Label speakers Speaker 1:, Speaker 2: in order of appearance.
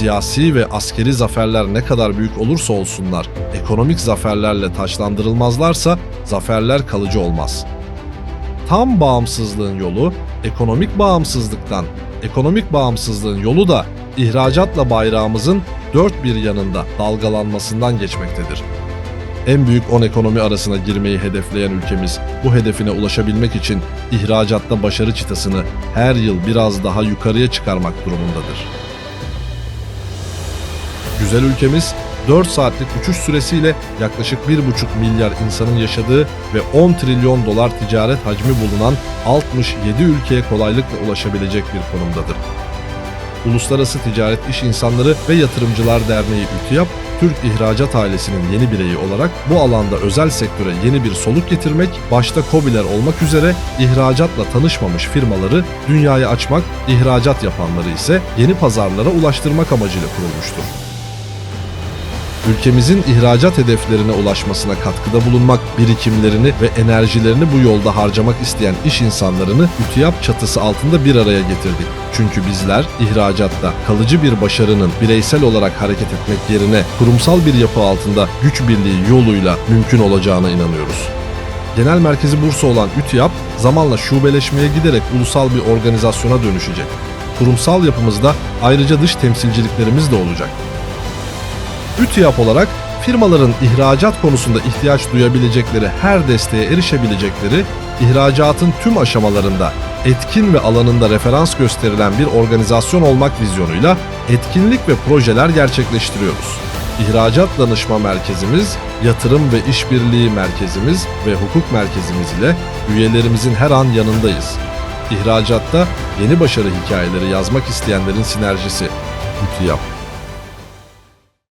Speaker 1: Siyasi ve askeri zaferler ne kadar büyük olursa olsunlar, ekonomik zaferlerle taçlandırılmazlarsa zaferler kalıcı olmaz. Tam bağımsızlığın yolu ekonomik bağımsızlıktan, ekonomik bağımsızlığın yolu da ihracatla bayrağımızın dört bir yanında dalgalanmasından geçmektedir. En büyük 10 ekonomi arasına girmeyi hedefleyen ülkemiz bu hedefine ulaşabilmek için ihracatta başarı çıtasını her yıl biraz daha yukarıya çıkarmak durumundadır. Güzel ülkemiz 4 saatlik uçuş süresiyle yaklaşık 1,5 milyar insanın yaşadığı ve 10 trilyon dolar ticaret hacmi bulunan 67 ülkeye kolaylıkla ulaşabilecek bir konumdadır. Uluslararası Ticaret İş İnsanları ve Yatırımcılar Derneği ÜTİAP, Türk ihracat ailesinin yeni bireyi olarak bu alanda özel sektöre yeni bir soluk getirmek, başta KOBİ'ler olmak üzere ihracatla tanışmamış firmaları dünyaya açmak, ihracat yapanları ise yeni pazarlara ulaştırmak amacıyla kurulmuştur. Ülkemizin ihracat hedeflerine ulaşmasına katkıda bulunmak, birikimlerini ve enerjilerini bu yolda harcamak isteyen iş insanlarını ÜTİAP çatısı altında bir araya getirdik. Çünkü bizler ihracatta kalıcı bir başarının bireysel olarak hareket etmek yerine kurumsal bir yapı altında güç birliği yoluyla mümkün olacağına inanıyoruz. Genel merkezi Bursa olan ÜTİAP zamanla şubeleşmeye giderek ulusal bir organizasyona dönüşecek. Kurumsal yapımızda ayrıca dış temsilciliklerimiz de olacak. ÜTİAP olarak firmaların ihracat konusunda ihtiyaç duyabilecekleri her desteğe erişebilecekleri, ihracatın tüm aşamalarında etkin ve alanında referans gösterilen bir organizasyon olmak vizyonuyla etkinlik ve projeler gerçekleştiriyoruz. İhracat Danışma Merkezimiz, Yatırım ve İşbirliği Merkezimiz ve Hukuk Merkezimiz ile üyelerimizin her an yanındayız. İhracatta yeni başarı hikayeleri yazmak isteyenlerin sinerjisi. ÜTİAP